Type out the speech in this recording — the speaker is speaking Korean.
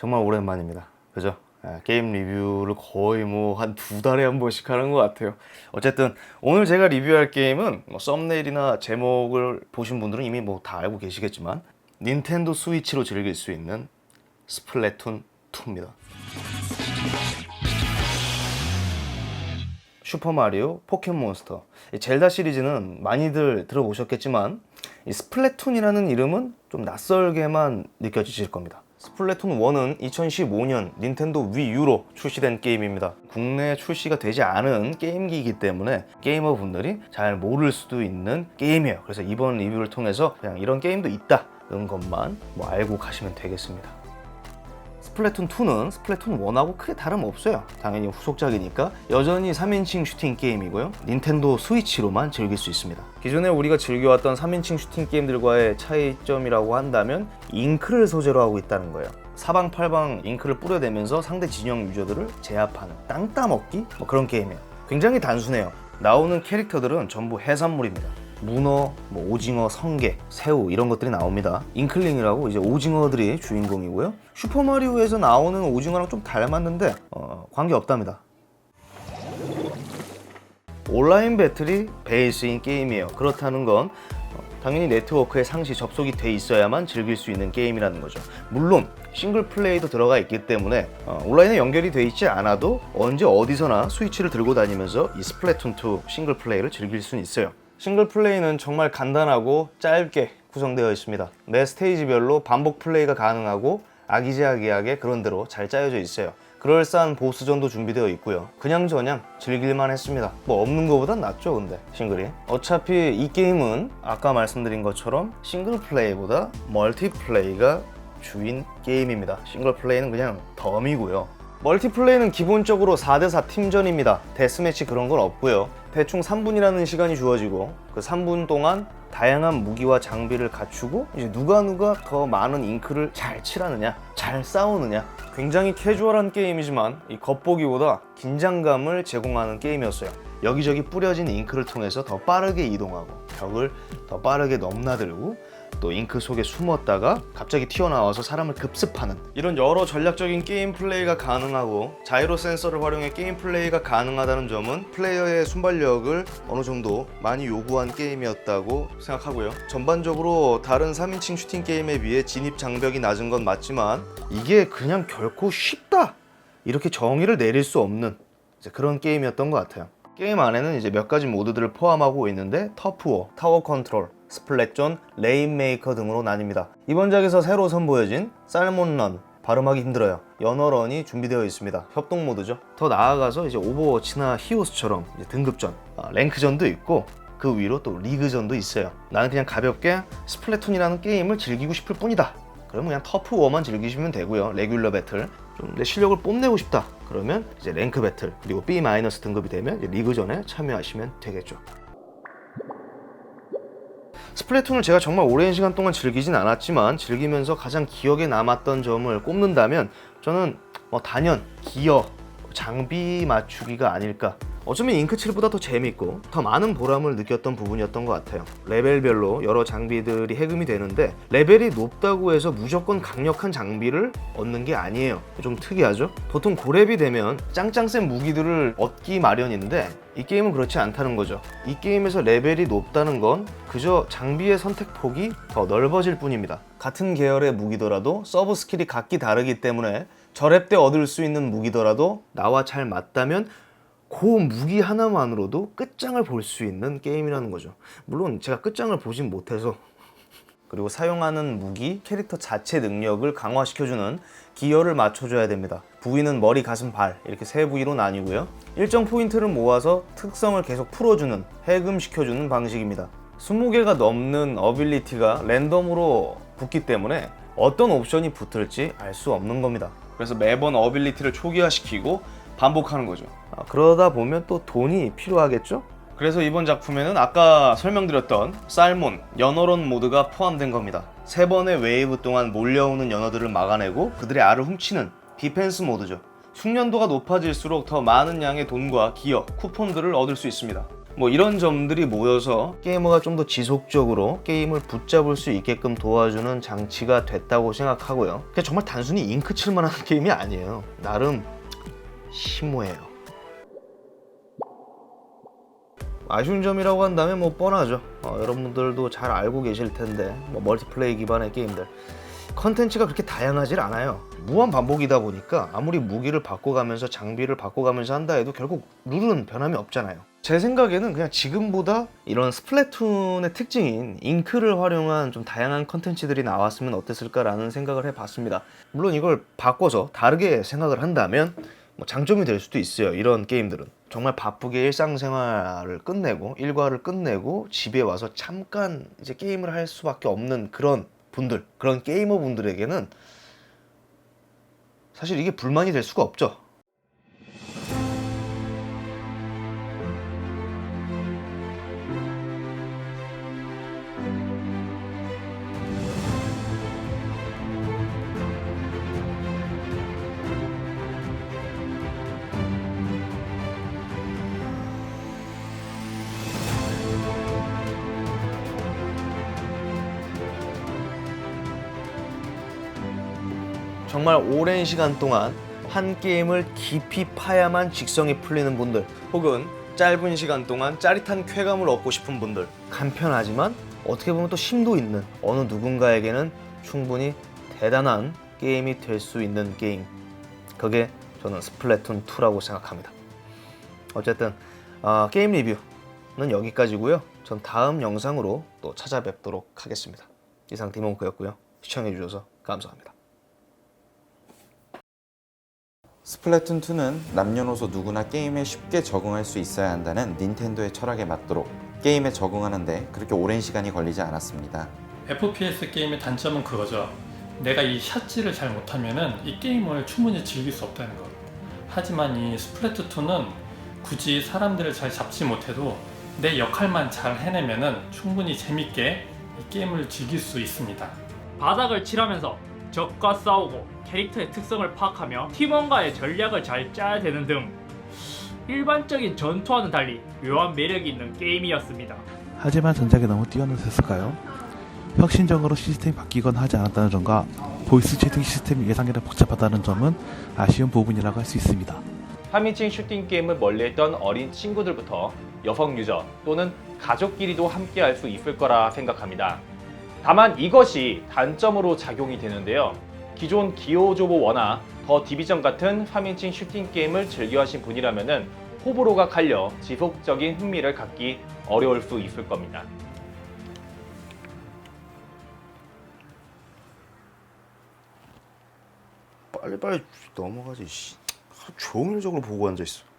정말 오랜만입니다. 그죠? 예, 게임 리뷰를 거의 뭐 한 두 달에 한 번씩 하는 것 같아요. 어쨌든 오늘 제가 리뷰할 게임은 뭐 썸네일이나 제목을 보신 분들은 이미 뭐 다 알고 계시겠지만 닌텐도 스위치로 즐길 수 있는 스플래툰 2입니다. 슈퍼마리오, 포켓몬스터, 이 젤다 시리즈는 많이들 들어보셨겠지만 이 스플래툰이라는 이름은 좀 낯설게만 느껴지실 겁니다. 스플래툰 1은 2015년 닌텐도 위유로 출시된 게임입니다. 국내 출시가 되지 않은 게임기이기 때문에 게이머 분들이 잘 모를 수도 있는 게임이에요. 그래서 이번 리뷰를 통해서 그냥 이런 게임도 있다는 것만 뭐 알고 가시면 되겠습니다. 스플래툰 2는 스플래툰 1하고 크게 다름없어요. 당연히 후속작이니까 여전히 3인칭 슈팅 게임이고요. 닌텐도 스위치로만 즐길 수 있습니다. 기존에 우리가 즐겨왔던 3인칭 슈팅 게임들과의 차이점이라고 한다면 잉크를 소재로 하고 있다는 거예요. 사방팔방 잉크를 뿌려대면서 상대 진영 유저들을 제압하는 땅 따먹기 뭐 그런 게임이에요. 굉장히 단순해요. 나오는 캐릭터들은 전부 해산물입니다. 문어, 뭐 오징어, 성게, 새우 이런 것들이 나옵니다. 잉클링이라고 이제 오징어들이 주인공이고요. 슈퍼 마리오에서 나오는 오징어랑 좀 닮았는데 어, 관계 없답니다. 온라인 배틀이 베이스인 게임이에요. 그렇다는 건 어, 당연히 네트워크에 상시 접속이 돼 있어야만 즐길 수 있는 게임이라는 거죠. 물론 싱글 플레이도 들어가 있기 때문에 어, 온라인에 연결이 돼 있지 않아도 언제 어디서나 스위치를 들고 다니면서 이 스플래툰 2 싱글 플레이를 즐길 수는 있어요. 싱글 플레이는 정말 간단하고 짧게 구성되어 있습니다. 매 스테이지별로 반복 플레이가 가능하고 아기자기하게 그런 대로 잘 짜여져 있어요. 그럴싸한 보스전도 준비되어 있고요. 그냥 저냥 즐길만 했습니다. 뭐 없는 것보단 낫죠, 근데 싱글이. 어차피 이 게임은 아까 말씀드린 것처럼 싱글 플레이보다 멀티 플레이가 주인 게임입니다. 싱글 플레이는 그냥 덤이고요. 멀티플레이는 기본적으로 4대4 팀전입니다. 데스매치 그런 건 없고요. 대충 3분이라는 시간이 주어지고 그 3분 동안 다양한 무기와 장비를 갖추고 이제 누가 누가 더 많은 잉크를 잘 칠하느냐, 잘 싸우느냐. 굉장히 캐주얼한 게임이지만 이 겉보기보다 긴장감을 제공하는 게임이었어요. 여기저기 뿌려진 잉크를 통해서 더 빠르게 이동하고 벽을 더 빠르게 넘나들고 또 잉크 속에 숨었다가 갑자기 튀어나와서 사람을 급습하는 이런 여러 전략적인 게임 플레이가 가능하고 자이로 센서를 활용해 게임 플레이가 가능하다는 점은 플레이어의 순발력을 어느 정도 많이 요구한 게임이었다고 생각하고요. 전반적으로 다른 3인칭 슈팅 게임에 비해 진입 장벽이 낮은 건 맞지만 이게 그냥 결코 쉽다 이렇게 정의를 내릴 수 없는 그런 게임이었던 것 같아요. 게임 안에는 이제 몇 가지 모드들을 포함하고 있는데 터프워, 타워 컨트롤, 스플랫존, 레인메이커 등으로 나뉩니다. 이번 작에서 새로 선보여진 살몬런, 발음하기 힘들어요. 연어런이 준비되어 있습니다. 협동 모드죠. 더 나아가서 이제 오버워치나 히오스처럼 이제 등급전, 아, 랭크전도 있고 그 위로 또 리그전도 있어요. 나는 그냥 가볍게 스플래툰이라는 게임을 즐기고 싶을 뿐이다. 그러면 그냥 터프 워만 즐기시면 되고요. 레귤러 배틀. 좀 내 실력을 뽐내고 싶다. 그러면 이제 랭크 배틀 그리고 B 등급이 되면 리그전에 참여하시면 되겠죠. 스플래툰을 제가 정말 오랜 시간 동안 즐기진 않았지만 즐기면서 가장 기억에 남았던 점을 꼽는다면 저는 뭐 단연 기어, 장비 맞추기가 아닐까. 어쩌면 잉크칠보다 더 재밌고 더 많은 보람을 느꼈던 부분이었던 것 같아요. 레벨별로 여러 장비들이 해금이 되는데 레벨이 높다고 해서 무조건 강력한 장비를 얻는 게 아니에요. 좀 특이하죠? 보통 고렙이 되면 짱짱 센 무기들을 얻기 마련인데 이 게임은 그렇지 않다는 거죠. 이 게임에서 레벨이 높다는 건 그저 장비의 선택 폭이 더 넓어질 뿐입니다. 같은 계열의 무기더라도 서브 스킬이 각기 다르기 때문에 저렙 때 얻을 수 있는 무기더라도 나와 잘 맞다면 그 무기 하나만으로도 끝장을 볼 수 있는 게임이라는 거죠. 물론 제가 끝장을 보진 못해서 그리고 사용하는 무기, 캐릭터 자체 능력을 강화시켜주는 기어를 맞춰줘야 됩니다. 부위는 머리, 가슴, 발 이렇게 세 부위로 나뉘고요. 일정 포인트를 모아서 특성을 계속 풀어주는, 해금시켜주는 방식입니다. 20개가 넘는 어빌리티가 랜덤으로 붙기 때문에 어떤 옵션이 붙을지 알 수 없는 겁니다. 그래서 매번 어빌리티를 초기화시키고 반복하는 거죠. 아, 그러다 보면 또 돈이 필요하겠죠? 그래서 이번 작품에는 아까 설명드렸던 살몬, 연어론 모드가 포함된 겁니다. 세 번의 웨이브 동안 몰려오는 연어들을 막아내고 그들의 알을 훔치는 디펜스 모드죠. 숙련도가 높아질수록 더 많은 양의 돈과 기어, 쿠폰들을 얻을 수 있습니다. 뭐 이런 점들이 모여서 게이머가 좀 더 지속적으로 게임을 붙잡을 수 있게끔 도와주는 장치가 됐다고 생각하고요. 정말 단순히 잉크 칠만 하는 게임이 아니에요. 나름 심오해요. 아쉬운 점이라고 한다면 뭐 뻔하죠. 어, 여러분들도 잘 알고 계실 텐데 뭐 멀티플레이 기반의 게임들 컨텐츠가 그렇게 다양하질 않아요. 무한 반복이다 보니까 아무리 무기를 바꿔가면서 장비를 바꿔가면서 한다 해도 결국 룰은 변함이 없잖아요. 제 생각에는 그냥 지금보다 이런 스플래툰의 특징인 잉크를 활용한 좀 다양한 컨텐츠들이 나왔으면 어땠을까라는 생각을 해봤습니다. 물론 이걸 바꿔서 다르게 생각을 한다면 뭐 장점이 될 수도 있어요. 이런 게임들은 정말 바쁘게 일상생활을 끝내고 일과를 끝내고 집에 와서 잠깐 이제 게임을 할 수밖에 없는 그런 분들, 그런 게이머 분들에게는 사실 이게 불만이 될 수가 없죠. 정말 오랜 시간 동안 한 게임을 깊이 파야만 직성이 풀리는 분들 혹은 짧은 시간 동안 짜릿한 쾌감을 얻고 싶은 분들. 간편하지만 어떻게 보면 또 심도 있는 어느 누군가에게는 충분히 대단한 게임이 될 수 있는 게임. 그게 저는 스플래툰 2라고 생각합니다. 어쨌든 아, 게임 리뷰는 여기까지고요. 전 다음 영상으로 또 찾아뵙도록 하겠습니다. 이상 디몬크였고요. 시청해주셔서 감사합니다 스플래툰 2는 남녀노소 누구나 게임에 쉽게 적응할 수 있어야 한다는 닌텐도의 철학에 맞도록 게임에 적응하는데 그렇게 오랜 시간이 걸리지 않았습니다. FPS 게임의 단점은 그거죠. 내가 이 샷질을 잘 못하면은 이 게임을 충분히 즐길 수 없다는 것. 하지만 이 스플래트 2는 굳이 사람들을 잘 잡지 못해도 내 역할만 잘 해내면은 충분히 재밌게 이 게임을 즐길 수 있습니다. 바닥을 칠하면서 적과 싸우고 캐릭터의 특성을 파악하며 팀원과의 전략을 잘 짜야 되는 등 일반적인 전투와는 달리 묘한 매력이 있는 게임이었습니다. 하지만 전작이 너무 뛰어났을까요? 혁신적으로 시스템이 바뀌거나 하지 않았다는 점과 보이스 채팅 시스템이 예상외로 복잡하다는 점은 아쉬운 부분이라고 할 수 있습니다. 파밍칭 슈팅 게임을 멀리했던 어린 친구들부터 여성 유저 또는 가족끼리도 함께 할 수 있을 거라 생각합니다. 다만 이것이 단점으로 작용이 되는데요. 기존 기호조보 원화 더 디비전 같은 파밍칭 슈팅 게임을 즐겨 하신 분이라면은 호불호가 갈려 지속적인 흥미를 갖기 어려울 수 있을 겁니다. 빨리빨리 넘어가지. 씨. 하루 종일 저걸 보고 앉아 있어.